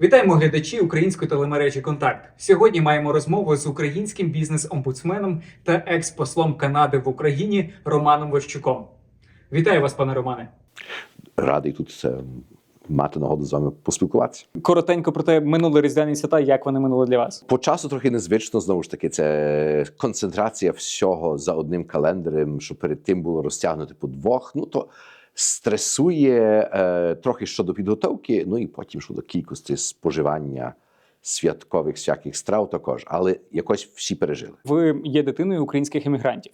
Вітаємо глядачі української телемережі Контакт. Сьогодні маємо розмову з українським бізнес-омбудсменом та екс-послом Канади в Україні Романом Вощуком. Вітаю вас, пане Романе. радий тут е, мати нагоду з вами поспілкуватися. Коротенько про те, минуле різдвяні свята, як вони минули для вас. По часу трохи незвично знову ж таки. Це концентрація всього за одним календарем, що перед тим було розтягнути по двох. Ну то стресує е, трохи щодо підготовки, ну і потім щодо кількості споживання святкових всяких страв також. Але якось всі пережили. Ви є дитиною українських емігрантів.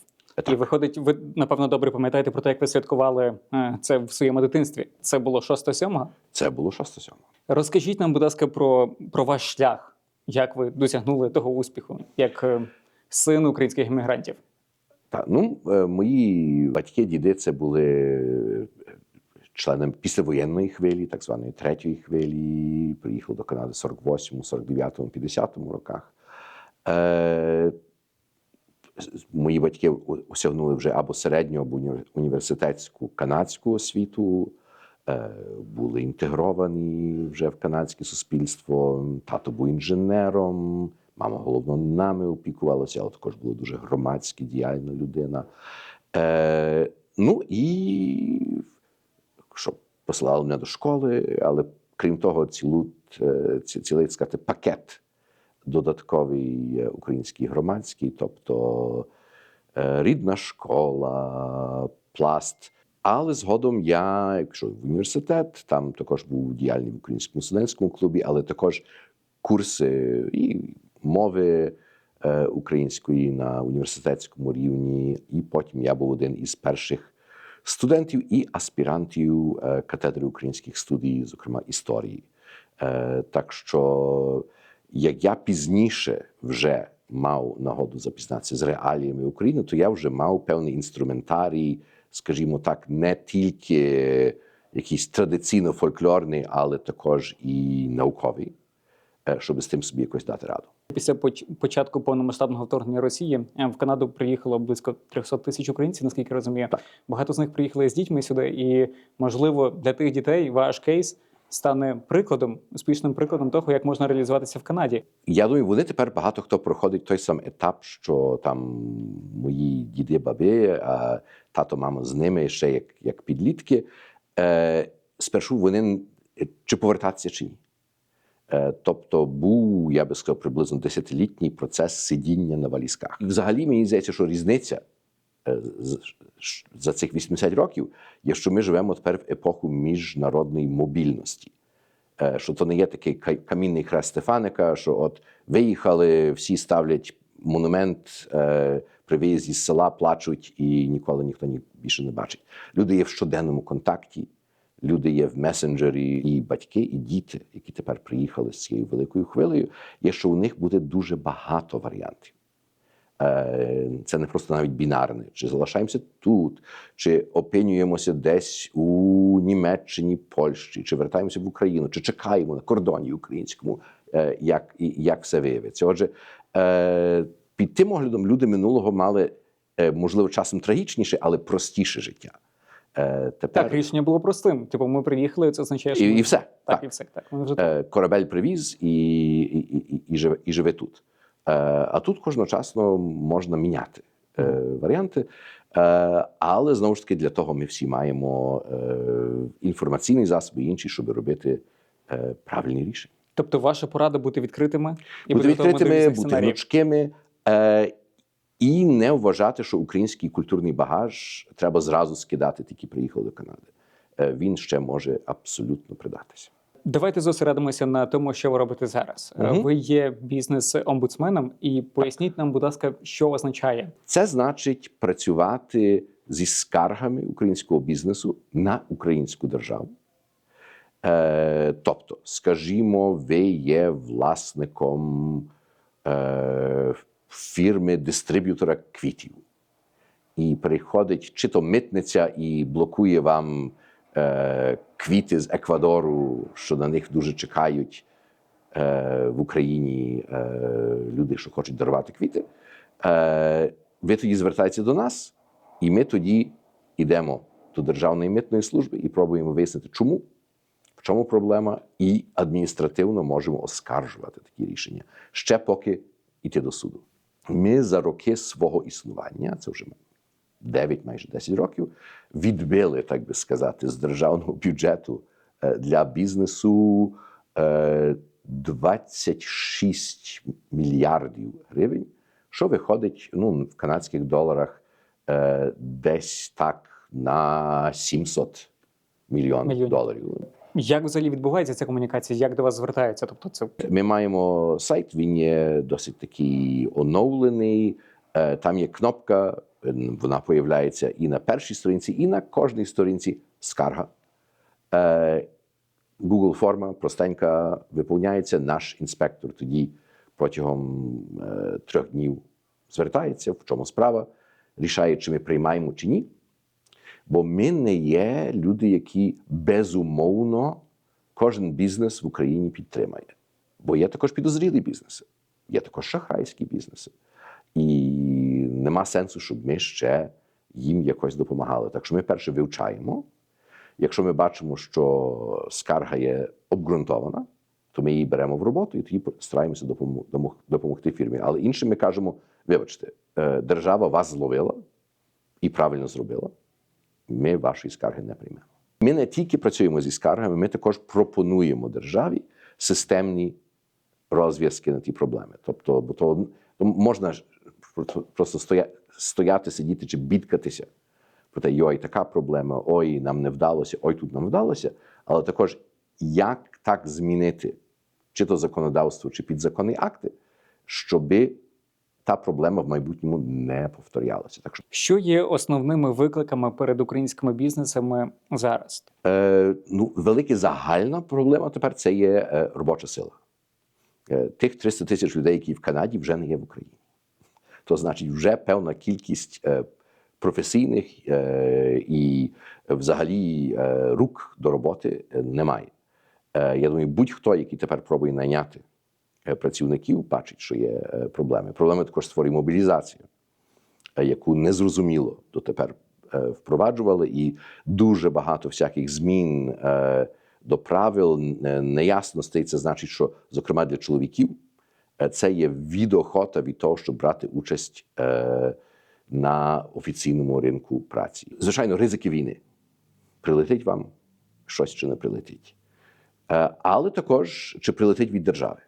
І виходить, ви напевно добре пам'ятаєте про те, як ви святкували е, це в своєму дитинстві. Це було 6-7? Це було 6 7 Розкажіть нам, будь ласка, про, про ваш шлях, як ви досягнули того успіху, як е, син українських емігрантів. Так, ну е, мої батьки, діди, це були членами післявоєнної хвилі, так званої третьої хвилі. Приїхали до Канади в 48, 49-му, 50 роках. Е, мої батьки осягнули вже або середню, або університетську канадську освіту. е, Були інтегровані вже в канадське суспільство. Тато був інженером, мама головно нами опікувалася, але також була дуже громадська діяльна людина. Е, ну і що посилали мене до школи, але крім того, цілу, е, ці- цілий сказати, пакет додатковий е, український громадський, тобто е, рідна школа, пласт. Але згодом я, якщо в університет, там також був діяльний в українському студентському клубі, але також курси і мови е, української на університетському рівні. І потім я був один із перших студентів і аспірантів е, катедри українських студій, зокрема історії. Е, Так що, як я пізніше вже мав нагоду запізнатися з реаліями України, то я вже мав певний інструментарій, скажімо так, не тільки якийсь традиційно фольклорний, але також і науковий, щоб з тим собі якось дати раду. Після початку повномасштабного вторгнення Росії е, в Канаду приїхало близько 300 тисяч українців, наскільки я розумію. Так. Багато з них приїхали з дітьми сюди, і можливо для тих дітей ваш кейс стане прикладом, успішним прикладом того, як можна реалізуватися в Канаді. Я думаю, вони тепер багато хто проходить той самий етап, що там мої діди, баби, а тато, мама з ними ще як, як підлітки. Е, спершу вони чи повертатися чи ні. Е, тобто був, я би сказав, приблизно десятилітній процес сидіння на валізках. І взагалі мені здається, що різниця е, за цих 80 років є, що ми живемо тепер в епоху міжнародної мобільності. Е, що то не є такий камінний хрест Стефаника, що от виїхали, всі ставлять монумент при виїзді з села, плачуть і ніколи ніхто ні більше не бачить. Люди є в щоденному контакті, люди є в месенджері, і батьки, і діти, які тепер приїхали з цією великою хвилею, є, що у них буде дуже багато варіантів. Е, Це не просто навіть бінарне. Чи залишаємося тут, чи опинюємося десь у Німеччині, Польщі, чи вертаємося в Україну, чи чекаємо на кордоні українському, е, як, як все виявиться. Отже, е, під тим оглядом люди минулого мали, можливо, часом трагічніше, але простіше життя. Е, Тепер Так, рішення було простим. Типу, ми приїхали, це означає, що і, ми- і все. Так, Так. і все. Так, ми вже. Е, корабель привіз і, і, і, і, живе, і живе тут. Е, а тут кожночасно можна міняти е, варіанти. Е, але знову ж таки для того ми всі маємо е, інформаційні засоби і інші, щоб робити е, правильні рішення. Тобто, ваша порада бути відкритими і бути відкритими, бути гнучкими е, і не вважати, що український культурний багаж треба зразу скидати, тільки приїхали до Канади. Е, він ще може абсолютно придатися. Давайте зосередимося на тому, що ви робите зараз. Мгм. Ви є бізнес-омбудсменом, і поясніть нам, будь ласка, що означає. Це значить працювати зі скаргами українського бізнесу на українську державу. Е, тобто, скажімо, ви є власником е, фірми дистриб'ютора квітів, і приходить чи то митниця і блокує вам е, квіти з Еквадору, що на них дуже чекають е, в Україні е, люди, що хочуть дарувати квіти. Е, ви тоді звертаєтеся до нас, і ми тоді йдемо до Державної митної служби і пробуємо вияснити, чому в чому проблема, і адміністративно можемо оскаржувати такі рішення ще поки йти до суду. Ми за роки свого існування, це вже 9, майже 10 років, відбили, так би сказати, з державного бюджету е, для бізнесу е, 26 мільярдів гривень, що виходить ну, в канадських доларах е, десь так на 700 мільйонів Мільйонів. доларів. Як взагалі відбувається ця комунікація? Як до вас звертаються? Тобто, це Ми маємо сайт, він є досить такий оновлений. Е, Там є кнопка, вона появляється і на першій сторінці, і на кожній сторінці скарга. Е, Google форма простенька виповняється. Наш інспектор тоді протягом е, трьох днів звертається, в чому справа, рішає, чи ми приймаємо чи ні. Бо ми не є люди, які безумовно кожен бізнес в Україні підтримає. Бо є також підозрілі бізнеси, є також шахрайські бізнеси. І нема сенсу, щоб ми ще їм якось допомагали. Так що ми перше вивчаємо. Якщо ми бачимо, що скарга є обґрунтована, то ми її беремо в роботу і тоді стараємося допомогти фірмі. Але іншим ми кажемо: вибачте, е, держава вас зловила і правильно зробила. Ми вашої скарги не приймемо. Ми не тільки працюємо зі скаргами, ми також пропонуємо державі системні розв'язки на ті проблеми. Тобто, бо то то можна просто- стоя, стояти, сидіти чи бідкатися про те, йой, така проблема, ой, нам не вдалося, ой, тут нам вдалося. Але також як так змінити чи то законодавство, чи підзаконні акти, щоби та проблема в майбутньому не повторялася. Так що що є основними викликами перед українськими бізнесами зараз? Е, ну, велика загальна проблема тепер це є е, робоча сила. Е, тих 300 тисяч людей, які в Канаді, вже не є в Україні. То значить, вже певна кількість е, професійних е, і взагалі е, рук до роботи е, немає. Е, я думаю, будь-хто, який тепер пробує найняти працівників, бачить, що є е, проблеми. Проблеми також створює мобілізація е, яку незрозуміло дотепер е, впроваджували, і дуже багато всяких змін е, до правил, е, неясностей. Це значить, що, зокрема, для чоловіків е, це є відохота від того, щоб брати участь е, на офіційному ринку праці. Звичайно, ризики війни. Прилетить вам щось чи не прилетить. Е, Але також чи прилетить від держави,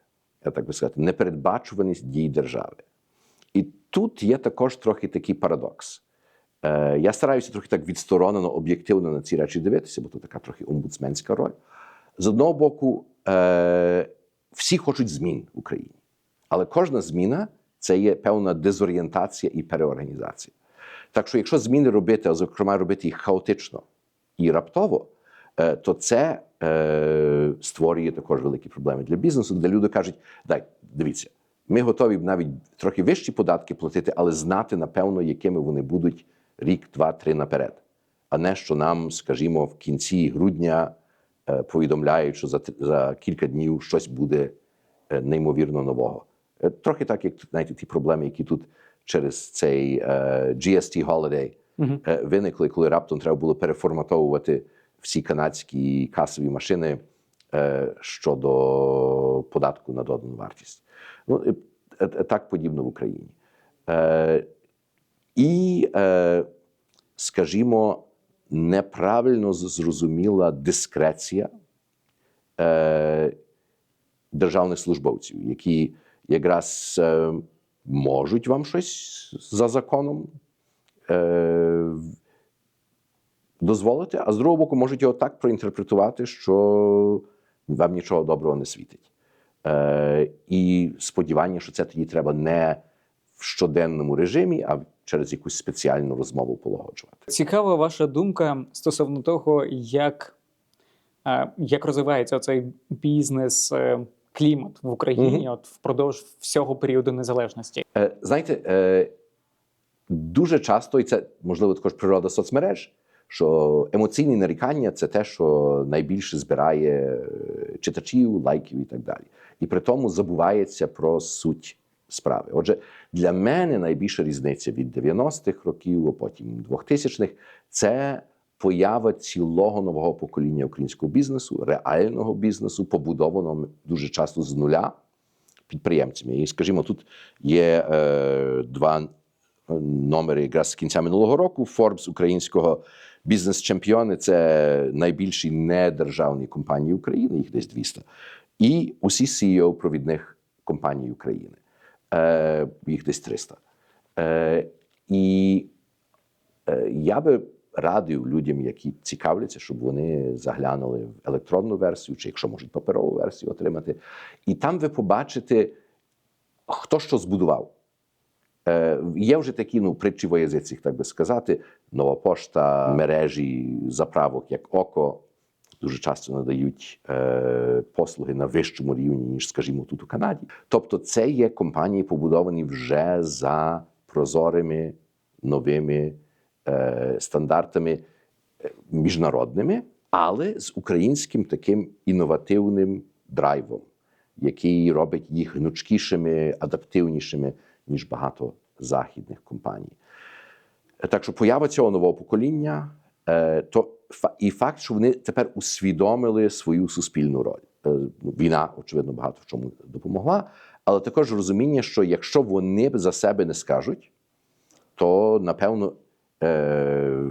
я так би сказати, непередбачуваність дій держави. І тут є також трохи такий парадокс. Е, я стараюся трохи так відсторонено, об'єктивно на ці речі дивитися, бо тут така трохи омбудсменська роль. З одного боку, е, всі хочуть змін в Україні, але кожна зміна це є певна дезорієнтація і переорганізація. Так що, якщо зміни робити, а зокрема робити їх хаотично і раптово, то це е, створює також великі проблеми для бізнесу, де люди кажуть: дай, дивіться, ми готові навіть трохи вищі податки платити, але знати, напевно, якими вони будуть рік, два, три наперед. А не що нам, скажімо, в кінці грудня е, повідомляють, що за, за кілька днів щось буде е, неймовірно нового. Е, Трохи так, як знаєте, ті проблеми, які тут через цей е, GST Holiday е, виникли, коли раптом треба було переформатовувати всі канадські касові машини е, щодо податку на додану вартість. Ну, е, е, так подібно в Україні. І, скажімо, неправильно зрозуміла дискреція державних службовців, які якраз можуть вам щось за законом дозволити, а з другого боку, можуть його так проінтерпретувати, що вам нічого доброго не світить. Е, і сподівання, що це тоді треба не в щоденному режимі, а через якусь спеціальну розмову полагоджувати. Цікава ваша думка стосовно того, як, е, як розвивається цей бізнес е, клімат в Україні Мгм. от впродовж всього періоду незалежності. Е, знаєте, е, дуже часто, і це можливо також природа соцмереж, що емоційні нарікання це те, що найбільше збирає е, читачів, лайків і так далі. І при тому забувається про суть справи. Отже, для мене найбільша різниця від 90-х років, а потім 2000-х – це поява цілого нового покоління українського бізнесу, реального бізнесу, побудованого дуже часто з нуля підприємцями. І скажімо, тут є е, два номери якраз з кінця минулого року. Forbes українського бізнес-чемпіони це найбільші недержавні компанії України, їх десь 200. І усі CEO провідних компаній України. Е, їх десь 300. Е, і е, я би радив людям, які цікавляться, щоб вони заглянули в електронну версію, чи якщо можуть паперову версію отримати. І там ви побачите, хто що збудував. Е, є вже такі ну, притчі во язицях, так би сказати, нова пошта, мережі заправок, як ОКО, дуже часто надають е, послуги на вищому рівні, ніж, скажімо, тут у Канаді. Тобто, це є компанії, побудовані вже за прозорими новими е, стандартами е, міжнародними, але з українським таким інновативним драйвом, який робить їх гнучкішими, адаптивнішими, ніж багато західних компаній. Так що поява цього нового покоління, е, то і факт, що вони тепер усвідомили свою суспільну роль. Е, ну, Війна, очевидно, багато в чому допомогла, але також розуміння, що якщо вони за себе не скажуть, то напевно е,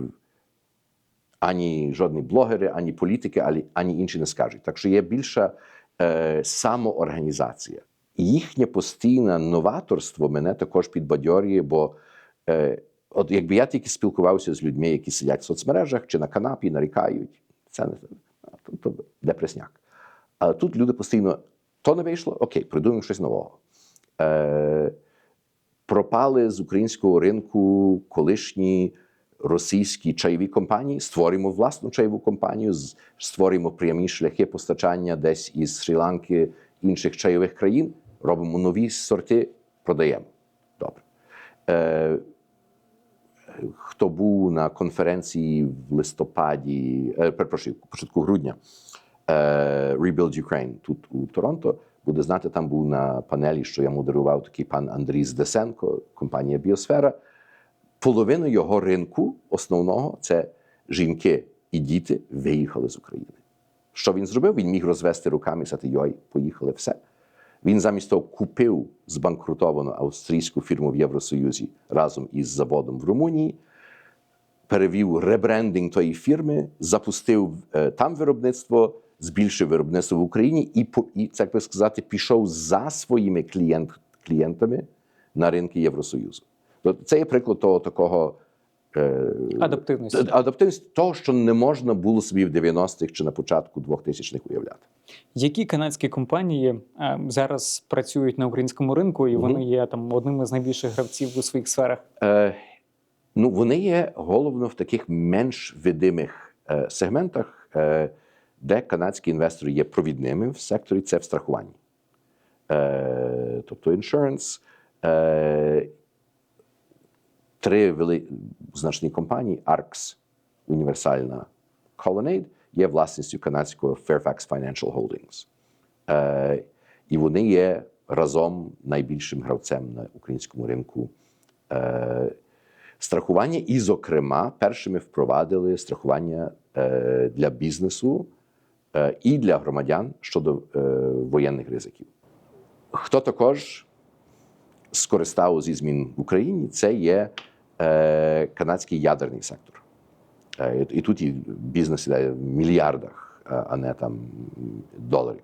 ані жодні блогери, ані політики, ані, інші не скажуть. Так що є більша самоорганізація. Їхнє постійне новаторство мене також підбадьорює, бо от якби я тільки спілкувався з людьми, які сидять в соцмережах чи на канапі, нарікають, це не а, то, депресняк. Але тут люди постійно то не вийшло, окей, придумаємо щось нового. Е, пропали з українського ринку колишні російські чайові компанії, створюємо власну чайову компанію, створюємо прямі шляхи постачання десь із Шрі-Ланки, інших чайових країн, робимо нові сорти, продаємо. Добре. Е, хто був на конференції в листопаді, е, перепрошую, початку грудня е, Rebuild Ukraine тут у Торонто, буде знати, там був на панелі, що я модерував такий пан Андрій Здесенко, компанія Біосфера. Половину його ринку основного це жінки і діти виїхали з України. Що він зробив? Він міг розвести руками і сказати, йой, поїхали все. Він замість того купив збанкрутовану австрійську фірму в Євросоюзі разом із заводом в Румунії, перевів ребрендинг тої фірми, запустив е, там виробництво, збільшив виробництво в Україні і, і так би сказати, пішов за своїми клієнт, клієнтами на ринки Євросоюзу. Тобто Це є приклад того такого. Е, Адаптивності. Адаптивність того, що не можна було собі в 90-х чи на початку 2000-х уявляти. Які канадські компанії е, зараз працюють на українському ринку, і вони є там одним із найбільших гравців у своїх сферах? Е, ну, вони є головно в таких менш видимих е, сегментах, е, де канадські інвестори є провідними в секторі, це в страхуванні. Е, тобто insurance, е, три вели... значні компанії ARX, універсальна Colonnade, є власністю канадського Fairfax Financial Holdings. Е, і вони є разом найбільшим гравцем на українському ринку е, страхування. І, зокрема, першими впровадили страхування е, для бізнесу е, і для громадян щодо е, воєнних ризиків. Хто також скористав зі змін в Україні, це є канадський ядерний сектор. Е, і тут і бізнес іде в мільярдах, е, а не там доларів.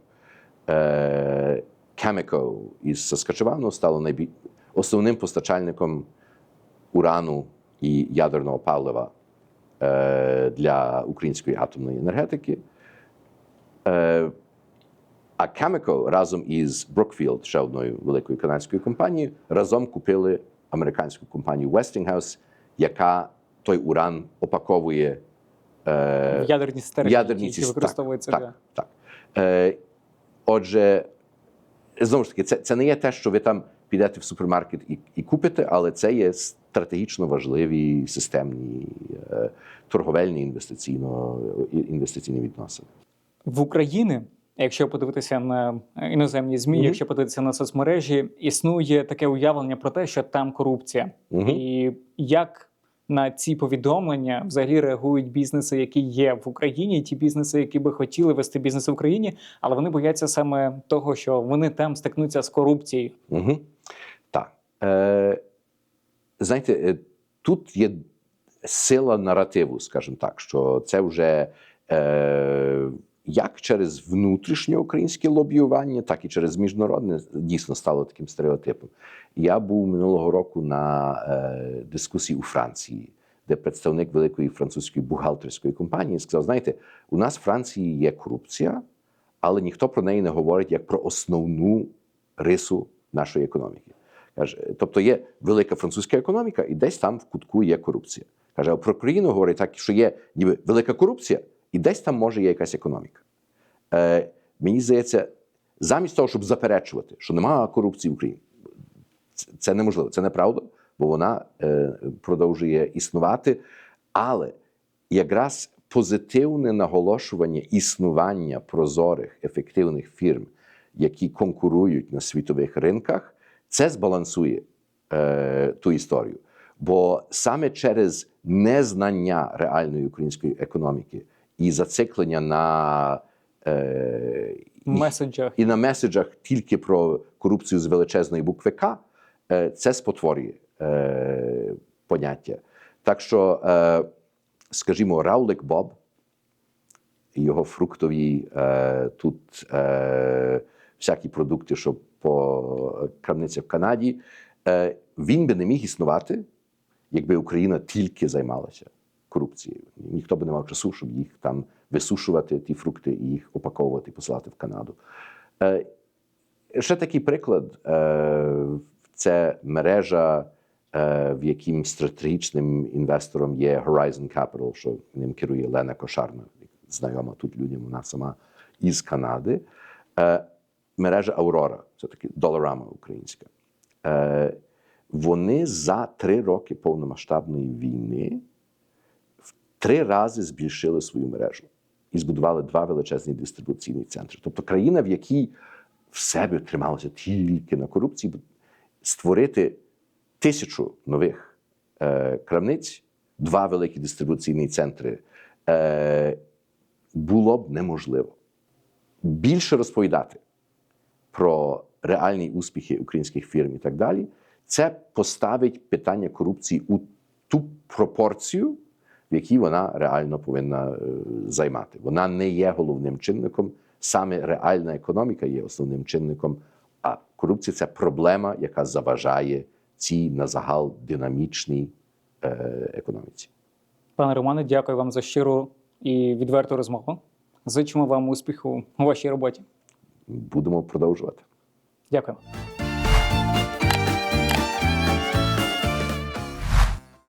Е, Chemico із Саскачевану стало найбіль... основним постачальником урану і ядерного палива е, для української атомної енергетики. Е, а Chemico разом із Brookfield, ще одною великою канадською компанією, разом купили американську компанію Westinghouse, яка той уран опаковує е, ядерні стерні, ядерні які ці- використовуються так, для так, так. Е, отже, знову ж таки, це, це не є те, що ви там підете в супермаркет і, і купите, але це є стратегічно важливі системні е, торговельні інвестиційно, інвестиційні відносини. в Україні. Якщо подивитися на е, іноземні змі, Мгм. якщо подивитися на соцмережі, існує таке уявлення про те, що там корупція, Угу. і як на ці повідомлення взагалі реагують бізнеси, які є в Україні, і ті бізнеси, які би хотіли вести бізнес в Україні, але вони бояться саме того, що вони там стикнуться з корупцією. Угу. Так. Е, знаєте, е, тут є сила наративу, скажімо так, що це вже е, як через внутрішнє українське лобіювання, так і через міжнародне дійсно стало таким стереотипом. Я був минулого року на е, дискусії у Франції, де представник великої французької бухгалтерської компанії сказав: знаєте, у нас в Франції є корупція, але ніхто про неї не говорить як про основну рису нашої економіки. Каже, тобто є велика французька економіка, і десь там в кутку є корупція. Каже, а про країну говорить так, що є ніби велика корупція, і десь там може є якась економіка. Е, мені здається, замість того, щоб заперечувати, що немає корупції в Україні, це, неможливо, це неправда, бо вона е, продовжує існувати. Але якраз позитивне наголошування існування прозорих, ефективних фірм, які конкурують на світових ринках, це збалансує е, ту історію. Бо саме через незнання реальної української економіки і зациклення на е, меседжах і на меседжах тільки про корупцію з величезної букви К, е, це спотворює е, поняття. Так що, е, скажімо, Раулик Боб, його фруктові е, тут е, всякі продукти, що по крамницях в Канаді, е, він би не міг існувати, якби Україна тільки займалася корупцією. Ніхто би не мав часу, щоб їх там висушувати, ті фрукти, і їх опаковувати посилати в Канаду. Е, ще такий приклад: е, це мережа, е, в яким стратегічним інвестором є Horizon Capital, що ним керує Лена Кошарна, знайома тут людям, вона сама із Канади. Мережа Аурора, це таки доларама українська. Вони за три роки повномасштабної війни три рази збільшили свою мережу і збудували два величезні дистрибуційні центри. Тобто країна, в якій в себе трималася тільки на корупції, створити тисячу нових е, крамниць, два великі дистрибуційні центри е, було б неможливо. Більше розповідати про реальні успіхи українських фірм і так далі, це поставить питання корупції у ту пропорцію, в якій вона реально повинна е, займати. Вона не є головним чинником, саме реальна економіка є основним чинником. А корупція це проблема, яка заважає цій на загал динамічній е, економіці. пане Романе, дякую вам за щиру і відверту розмову. Зичимо вам успіху у вашій роботі. Будемо продовжувати. Дякую.